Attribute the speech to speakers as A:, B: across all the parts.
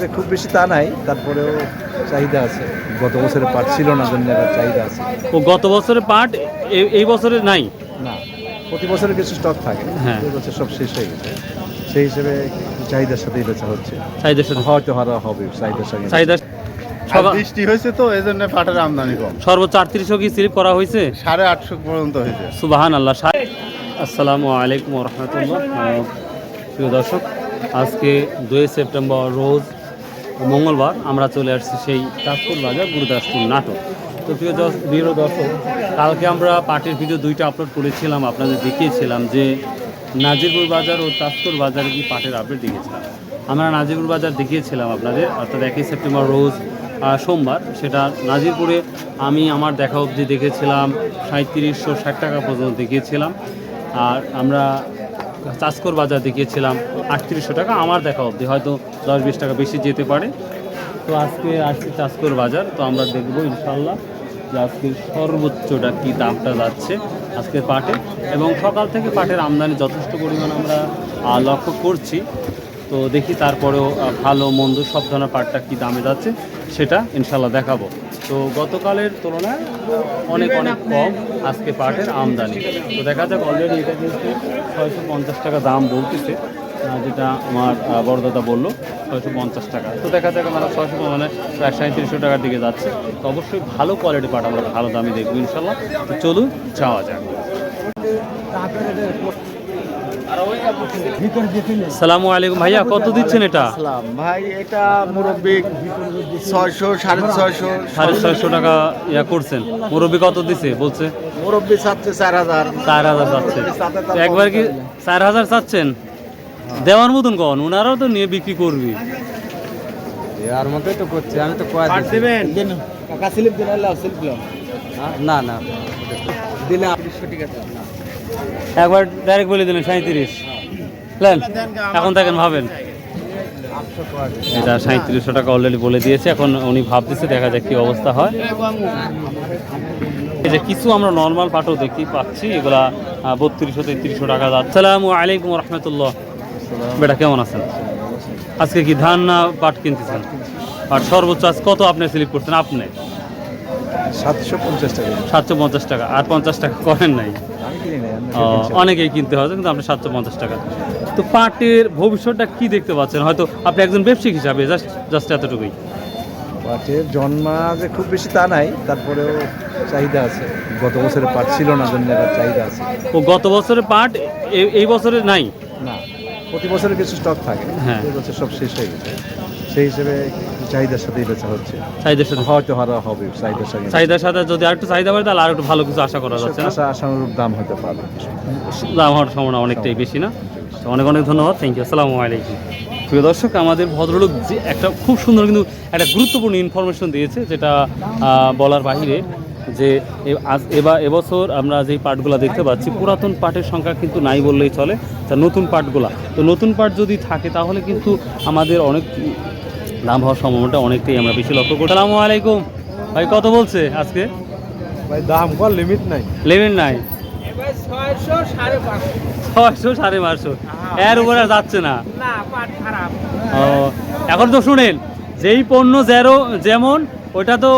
A: যে খুব বেশি তা নাই তারপরেও চাহিদা আছে। গত বছরে পাট ছিল না জন্য চাহিদা আছে।
B: ও গত বছরের পাট এই বছরে নাই?
A: না প্রতি বছরে কিছু স্টক থাকে
B: হ্যাঁ।
A: এই বছর সব শেষ হয়ে গেছে। সেই হিসেবে চাহিদার সাথেই বেচা হচ্ছে।
B: চাহিদার সাথে?
A: হয়তো হারা হবে চাহিদার সঙ্গে।
B: চাহিদা
C: বৃষ্টি হয়েছে তো এই জন্য পাটের আমদানি কম।
B: সর্বোচ্চ আটত্রিশশো কি স্লিপ করা হয়েছে?
C: সাড়ে আটশো পর্যন্ত হয়েছে।
B: সুবাহান আল্লাহ আসসালামু আলাইকুম রহমতুল্লাহ। প্রিয় দর্শক আজকে দুই সেপ্টেম্বর রোজ মঙ্গলবার আমরা চলে আসছি সেই তাজপুর বাজার গুরুদাসপুর নাটক। তো প্রিয় প্রিয় দর্শক, কালকে আমরা পার্টির ভিডিও দুইটা আপলোড করেছিলাম, আপনাদের দেখিয়েছিলাম যে নাজিরপুর বাজার ও তাজপুর বাজারে কি পাটের আপডেট দেখিয়েছিলাম আমরা নাজিরপুর বাজার দেখিয়েছিলাম আপনাদের, অর্থাৎ একই সেপ্টেম্বর রোজ সোমবার। সেটা নাজিরপুরে আমি আমার দেখা অবধি দেখেছিলাম সাঁত্রিশশো ষাট টাকা পর্যন্ত দেখিয়েছিলাম। আর আমরা চাষকর বাজার দেখিয়েছিলাম, আটত্রিশশো টাকা, আমার দেখা অবধি, হয়তো দশ বিশ টাকা বেশি যেতে পারে। তো আজকে আসছি চাষকর বাজার, তো আমরা দেখব ইনশাল্লাহ যে আজকে সর্বোচ্চটা কী দামটা যাচ্ছে আজকে পাটে। এবং সকাল থেকে পাটের আমদানি যথেষ্ট পরিমাণ আমরা লক্ষ্য করছি। তো দেখি তারপরেও ভালো মন্দ সব ধরনের পাটটা কী দামে যাচ্ছে, সেটা ইনশাল্লাহ দেখাবো। তো গতকালের তুলনায় অনেক অনেক কম আজকে পাটের আমদানি। তো দেখা যাক অলরেডি এটা কিন্তু ছয়শো পঞ্চাশ টাকা দাম বলতেছে যেটা আমার বড়দাদা বলল ছয়শো পঞ্চাশ টাকা। তো দেখা যাক আমরা ছয়শো মানে প্রায় সাঁত্রিশশো টাকার দিকে যাচ্ছে। তো অবশ্যই ভালো কোয়ালিটি পাট আমরা ভালো দামে দেখব ইনশাল্লাহ। তো চলুন যাওয়া যাক। সালামু আলাইকুম ভাইয়া কত দিচ্ছেন এটা?
C: ভাই এটা মুরব্বী ছয়শো সাড়ে ছয়শো
B: সাড়ে ছয়শো টাকা ইয়া করছেন। মুরব্বী কত দিছে? বলছে।
C: মুরব্বী চাচ্ছে চার হাজার।
B: চার হাজার চাচ্ছে। একবার কি চার হাজার চাচ্ছেন? দেওয়ার মতন কন ওনারাও তো নিয়ে বিক্রি করবি।
A: আর মতোই তো করছে আমি তো কয়া
C: দিবেন কাকা স্লিপ দিন আল্লাহ স্লিপ দিলাম।
A: না না।
C: দিলে
B: একবার ডাইরেক্ট বলে দিলেন সাঁত্রিশ প্ল্যান এখন দেখেন ভাবেন। এটা সাঁত্রিশশো টাকা অলরেডি বলে দিয়েছে, এখন উনি ভাবতেছে, দেখা যাক কি অবস্থা হয়। এই যে কিছু আমরা নর্মাল পাটও দেখতে পাচ্ছি, এগুলা বত্রিশশো, তেত্রিশশো টাকা যাচ্ছে আলাইকুম রহমতুল্লাহ। বেটা, কেমন আছেন? আজকে কি ধান না পাট কিনতেছেন? আর সর্বোচ্চ আজ কত আপনি স্লিপ করছেন আপনি?
A: সাতশো পঞ্চাশ টাকা।
B: সাতশো পঞ্চাশ টাকা। আর পঞ্চাশ টাকা করেন নাই। অনেকেই কিনতে হয় কিন্তু আপনি সাতশো পঞ্চাশ টাকা। তো পাটের ভবিষ্যৎটা কি দেখতে পাচ্ছেন? হয়তো আপনি একজন ব্যবসায়িক হিসাবে জাস্ট জাস্ট এতটুকুই।
A: পাটের জন্মা যে খুব বেশি তা নাই তারপরেও চাহিদা আছে। গত বছরে পাট ছিল না জন্য এবার চাহিদা আছে।
B: ও গত বছরের পাট এই বছরে নাই?
A: না প্রতি বছরে কিছু স্টক থাকে।
B: হ্যাঁ।
A: বছর সব শেষ হয়ে গেছে। সেই হিসেবে চাহিদার সাথেই বেচা হচ্ছে।
B: চাহিদার সাথে?
A: হয়তো হারা হবে চাহিদার সঙ্গে।
B: চাহিদার সাথে যদি আরেকটু চাহিদা বাড়ে তাহলে আর একটু ভালো কিছু আশা করা যাচ্ছে
A: আশা আশানুরূপ দাম হতে পারে।
B: দাম হওয়ার সম্ভাবনা অনেকটাই বেশি না? তো অনেক অনেক ধন্যবাদ। থ্যাংক ইউ আসসালামু আলাইকুম। প্রিয় দর্শক আমাদের ভদ্রলোক যে একটা খুব সুন্দর কিন্তু একটা গুরুত্বপূর্ণ ইনফরমেশন দিয়েছে যেটা বলার বাহিরে যে আজ এবার এবছর আমরা যেই পাটগুলা দেখতে পাচ্ছি পুরাতন পাটের সংখ্যা কিন্তু নাই বললেই চলে। তা নতুন পাটগুলা। তো নতুন পাট যদি থাকে তাহলে কিন্তু আমাদের অনেক দাম হওয়ার সম্ভাবনাটা অনেকটাই আমরা বেশি লক্ষ্য করি আসসালামু আলাইকুম। ভাই কত বলছে আজকে?
A: ভাই দাম কর লিমিট নাই।
B: লিমিট নাই। ছয়শো সাড়ে পাঁচশো। এর উপরে আর যাচ্ছে না। ও এখন তো শুনেন যেই পণ্য জেরো যেমন ওটা তো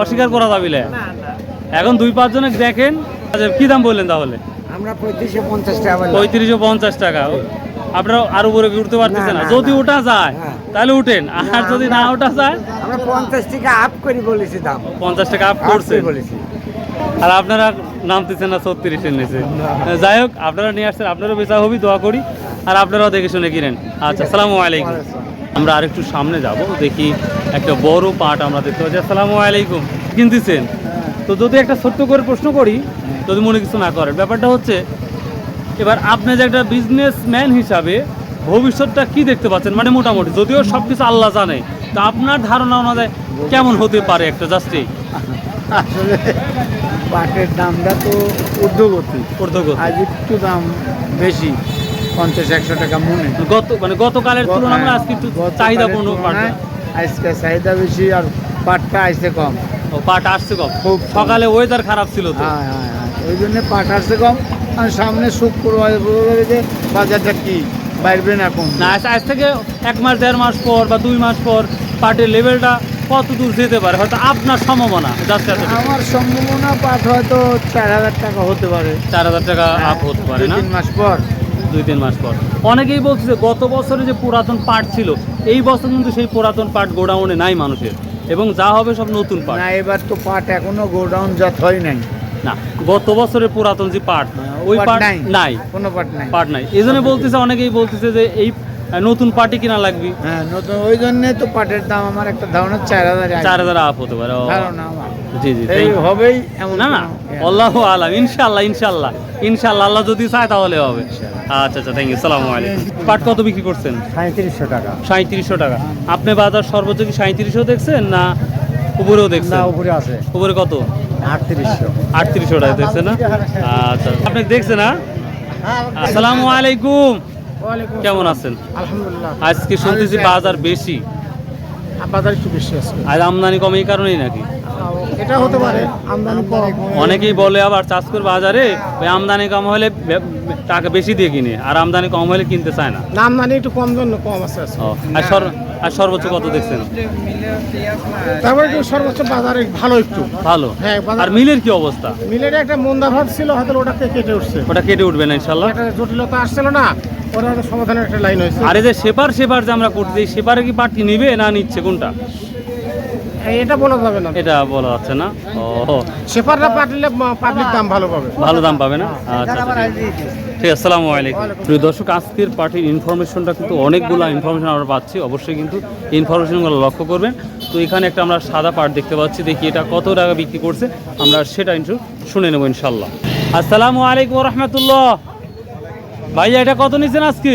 B: অস্বীকার করা যাবে না। এখন দুই পাঁচজনে দেখেন আচ্ছা, কি দাম বললেন তাহলে?
D: আমরা পঁয়ত্রিশশো পঞ্চাশ টাকা।
B: পঁয়ত্রিশশো পঞ্চাশ টাকা। আপনারা আর উপরে উঠতে পারতেছেন না যদি। ওটা যায়
D: হ্যাঁ।
B: তাহলে উঠেন। আর যদি না ওটা যায়
D: আমরা পঞ্চাশ টাকা আপ করে বলেছি দাম।
B: পঞ্চাশ টাকা আপ
D: আপ
B: করছেন।
D: করে বলেছি।
B: আর আপনারা নামতেছেন না ছত্রিশের নিচে। যাই হোক আপনারা নিয়ে আসছেন আপনারও বেচা হবি দোয়া করি। আর আপনারাও দেখে শুনে কিনেন। আচ্ছা আসসালামু আলাইকুম। আমরা আরেকটু সামনে যাব দেখি একটা বড় পাট আমরা দেখতে পাচ্ছি। আসসালামু আলাইকুম। কিনতেছেন? তো যদি একটা ছোট্ট করে প্রশ্ন করি যদি মনে কিছু না করেন ব্যাপারটা হচ্ছে এবার আপনি যে একটা বিজনেসম্যান হিসাবে ভবিষ্যৎটা কি দেখতে পাচ্ছেন? মানে মোটামুটি যদিও সব কিছু আল্লাহ জানে তা আপনার ধারণা অনুযায়ী কেমন হতে পারে একটা জাস্টে
D: আসলে পাটের দামটা তো ঊর্ধ্বগতি।
B: ঊর্ধ্বগতি।
D: আজ একটু দাম বেশি পঞ্চাশ একশো টাকা মনে।
B: গত মানে গতকালের তুলনায় আমরা আজকে একটু পাট
D: তুলনায় আজকে চাহিদা বেশি আর পাটটা আসছে কম।
B: ও, পাট আসছে কম।
D: খুব
B: সকালে ওয়েদার খারাপ ছিল তো।
D: হ্যাঁ হ্যাঁ হ্যাঁ ওই জন্য পাট আসছে কম। আর সামনে শুক্রবার যে বাজারটা কি? বাড়বে না কোন
B: না আজ থেকে এক মাস দেড় মাস পর বা দুই মাস পর পাটের লেভেলটা কত দূর যেতে পারে? হয়তো আপনার সম্ভাবনা
D: আমার সম্ভাবনা পাট হয়তো চার হাজার টাকা হতে পারে।
B: চার হাজার টাকা আপ হতে পারে না?
D: তিন মাস পর।
B: দুই তিন মাস পর। অনেকেই বলছে যে গত বছরে যে পুরাতন পাট ছিল এই বছর কিন্তু সেই পুরাতন পাট গোডাউনে নাই মানুষের। এবং যা হবে সব নতুন পাট।
D: না এবার তো পাট এখনও গোডাউন জাত হয় নাই।
B: না গত বছরের পুরাতন যে পাট ওই
D: পাট
B: পাট
D: নাই।
B: নাই।
D: কোনো পাট নাই।
B: পাট নাই। এই জন্য বলতেছে অনেকেই বলতেছে যে এই নতুন পাটি কিনা লাগবে।
D: হ্যাঁ নতুন ওই জন্য তো পাটের দাম আমার একটা ধারণা চার হাজার
B: চার হাজার আপ হতে পারে
D: ধারণা
B: জি জি
D: এই হবেই এমন
B: না না আল্লাহ আলাম ইনশাল্লাহ ইনশাল্লাহ ইনশাল্লাহ আল্লাহ যদি চায় তাহলে হবে। আচ্ছা আচ্ছা থ্যাংক ইউ সালাম আলাইকুম। পাট কত বিক্রি করছেন?
D: সাঁত্রিশশো টাকা।
B: সাঁত্রিশশো টাকা। আপনি বাজার সর্বোচ্চ কি সাঁত্রিশশো দেখছেন না উপরেও দেখছেন?
D: উপরে আছে।
B: উপরে কত?
D: আটত্রিশশো।
B: আটত্রিশশো টাকা দেখছেন না? আচ্ছা। আপনি দেখছেন না আসসালামু আলাইকুম কেমন আছেন?
D: আলহামদুলিল্লাহ।
B: আজকে শুনতেছি বাজার বেশি।
D: বাজার একটু বেশি আছে
B: আর আমদানি কম এই কারণেই নাকি?
D: এটা হতে পারে আমদানি কম।
B: অনেকেই বলে আবার চাষকুর বাজারে ওই আমদানি কম হলে টাকা বেশি দিয়ে কিনে আর আমদানি কম হলে কিনতে চায় না।
D: আমদানি একটু কম জন্য কম আছে
B: আর সর- আর সর্বোচ্চ কত দেখছেন?
D: তারপরে সর্বোচ্চ বাজারে ভালো একটু।
B: ভালো?
D: হ্যাঁ,
B: আর মিলের কি অবস্থা?
D: মিলের একটা মন্দা ভাব ছিল হয়তো ওটাকে কেটে উঠছে।
B: ওটা কেটে উঠবে না ইনশাল্লাহ
D: জটিলতা আসছিল না সমাধানের একটা লাইন হয়েছে।
B: আর এই যে সেপার সেপার যে আমরা করতে সেপারে কি পাটি নিবে না নিচ্ছে কোনটা?
D: এটা বলা যাবে না।
B: এটা বলা যাচ্ছে না। ও
D: সেপারটা পাটলে পাবলিক দাম ভালো পাবে।
B: ভালো দাম পাবে না? আচ্ছা আচ্ছা, ঠিক আছে। ঠিক আছে আসসালামু আলাইকুম। প্রিয় দর্শক আজকের পার্টির ইনফরমেশনটা কিন্তু অনেকগুলো ইনফরমেশন আমরা পাচ্ছি। অবশ্যই কিন্তু ইনফরমেশনগুলো লক্ষ্য করবেন। তো এখানে একটা আমরা সাদা পাট দেখতে পাচ্ছি। দেখি এটা কত টাকা বিক্রি করছে। আমরা সেটা একটু শুনে নেব ইনশাল্লাহ আসসালামু আলাইকুম রহমতুল্লাহ ভাইয়া এটা কত নিছেন আজকে?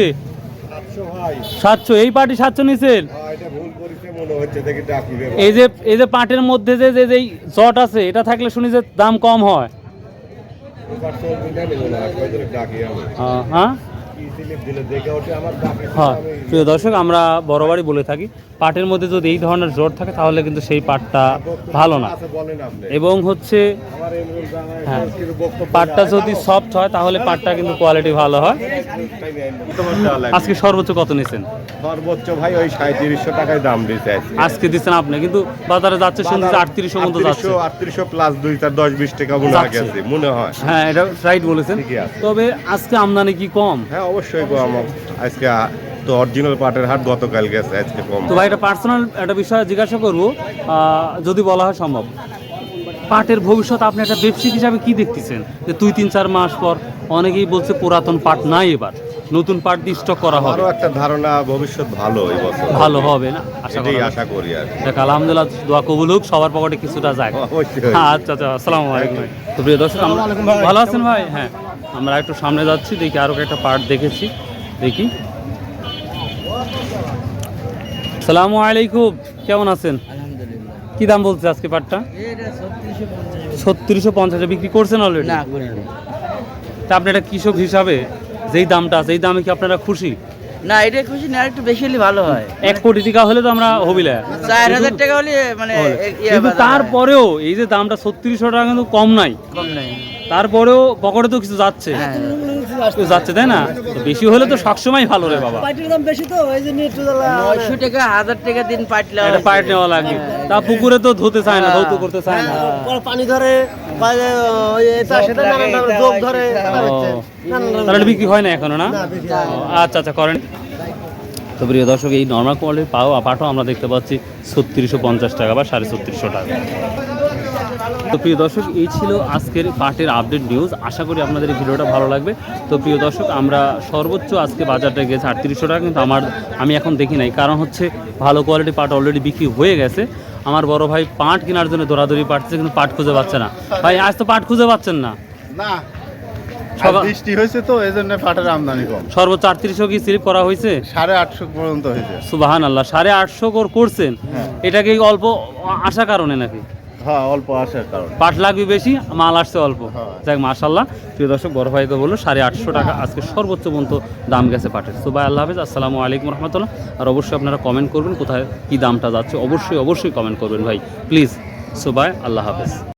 B: সাতশো এই পার্টি সাতশো নিছেন? এই যে এই যে পাটের মধ্যে যে যে যেই জট আছে এটা থাকলে শুনি যে দাম কম হয়। হ্যাঁ? হ্যাঁ প্রিয় দর্শক আমরা বাড়ি বলে থাকি পাটের মধ্যে যদি এই ধরনের জট থাকে তাহলে কিন্তু সেই পাটটা ভালো না। এবং হচ্ছে হ্যাঁ পাটটা যদি সফট হয় তাহলে পাটটা কিন্তু কোয়ালিটি ভালো হয়। আজকে সর্বোচ্চ কত নিছেন?
C: সর্বোচ্চ ভাই ওই সাঁত্রিশশো টাকায় দাম দিতে আছে
B: আজকে দিচ্ছেন আপনি কিন্তু বাজারে যাচ্ছে শুনছি আটত্রিশশো মতো যাচ্ছে।
C: আটত্রিশশো প্লাস দুই চার দশ বিশ টাকা মনে হয়
B: যাচ্ছে।
C: গেছে মনে হয়।
B: হ্যাঁ এটা রাইট বলেছেন। তবে আজকে আমদানি কি কম?
C: হ্যাঁ অবশ্যই কম। আজকে তো অরিজিনাল পাটের হাট গতকাল গেছে আজকে কম।
B: তো ভাই এটা পার্সোনাল একটা বিষয় জিজ্ঞাসা করব আহ, যদি বলা হয় সম্ভব। পাটের ভবিষ্যৎ আপনি একটা ব্যবসায়িক হিসাবে কি দেখতেছেন? যে দুই তিন চার মাস পর অনেকেই বলছে পুরাতন পাট নাই এবার নতুন পাট দিয়ে স্টক করা হবে।
C: আরও একটা ধারণা ভবিষ্যৎ ভালো এই বছর।
B: ভালো হবে না? আশা করি
C: আশা করি আর
B: দেখ আলহামদুলিল্লাহ দোয়া কবুল হোক সবার পকেটে কিছুটা যায় আচ্ছা আচ্ছা আসসালামু আলাইকুম তো প্রিয় দর্শক আমরা- ভালো আছেন ভাই? হ্যাঁ আমরা একটু সামনে যাচ্ছি দেখি আরও একটা পার্ট দেখেছি দেখি। সালামু আলাইকুম কেমন আছেন? কি দাম বলছে আজকে পাটটা? ছত্রিশশো পঞ্চাশে বিক্রি করছেন অলরেডি তা আপনি একটা কৃষক হিসাবে যেই দামটা আছে এই দামে কি আপনারা খুশি?
E: না এটা খুশি না একটু বেশি হলে ভালো হয়।
B: এক কোটি টাকা হলে তো আমরা হবিলা।
E: চার হাজার টাকা হলে মানে
B: কিন্তু তারপরেও এই যে দামটা ছত্রিশশো টাকা কিন্তু কম নাই।
E: কম নেই।
B: তারপরেও পকেটে তো কিছু যাচ্ছে।
E: হ্যাঁ।
B: যাচ্ছে তাই না? তো বেশি হলে তো সবসময় ভালো রে বাবা।
E: নয়শো টাকা হাজার টাকা দিন পাটলে
B: এটা পাইট নেওয়া লাগে। তা পুকুরে তো ধুতে চায় না ধৌত করতে চায় না।
F: পানি ধরে
B: তাহলে বিক্রি হয় না এখনও না? আচ্ছা আচ্ছা করেন। তো প্রিয় দর্শক এই নর্মাল কোয়ালিটির পাও পাঠও আমরা দেখতে পাচ্ছি ছত্রিশশো পঞ্চাশ টাকা বা সাড়ে ছত্রিশশো টাকা। তো প্রিয় দর্শক এই ছিল আজকের পাটের আপডেট নিউজ আশা করি আপনাদের এই ভিডিওটা ভালো লাগবে। তো প্রিয় দর্শক আমরা সর্বোচ্চ আজকে বাজারটা গেছে আটত্রিশশো টাকা কিন্তু আমার আমি এখন দেখি নাই। কারণ হচ্ছে ভালো কোয়ালিটি পাট অলরেডি বিক্রি হয়ে গেছে। আমার বড় ভাই পাট কেনার জন্য দৌড়াদৌড়ি পাটছে কিন্তু পাট খুঁজে পাচ্ছে না। ভাই আজ তো পাট খুঁজে পাচ্ছেন না।
D: না বৃষ্টি হয়েছে তো এই জন্য পাটের আমদানি কম।
B: সর্বোচ্চ আটত্রিশশো কি স্লিপ করা হয়েছে?
D: সাড়ে আটশো পর্যন্ত হয়েছে।
B: সুবাহান আল্লাহ সাড়ে আটশো কর করছেন। এটাকে অল্প আসার কারণে নাকি?
D: হ্যাঁ অল্প আসার কারণে।
B: পাট লাগবে বেশি মাল আসছে অল্প।
D: হ্যাঁ।
B: যাক মাশাল্লাহ প্রিয় দর্শক বড় ভাইকে বলল সাড়ে আটশো টাকা আজকে সর্বোচ্চ পর্যন্ত দাম গেছে পাটের। তো ভাই আল্লাহ হাফেজ আসসালামু আলাইকুম রহমতুল্লাহ। আর অবশ্যই আপনারা কমেন্ট করবেন কোথায় কী দামটা যাচ্ছে। অবশ্যই অবশ্যই কমেন্ট করবেন ভাই। প্লিজ সুবাই আল্লাহ হাফেজ।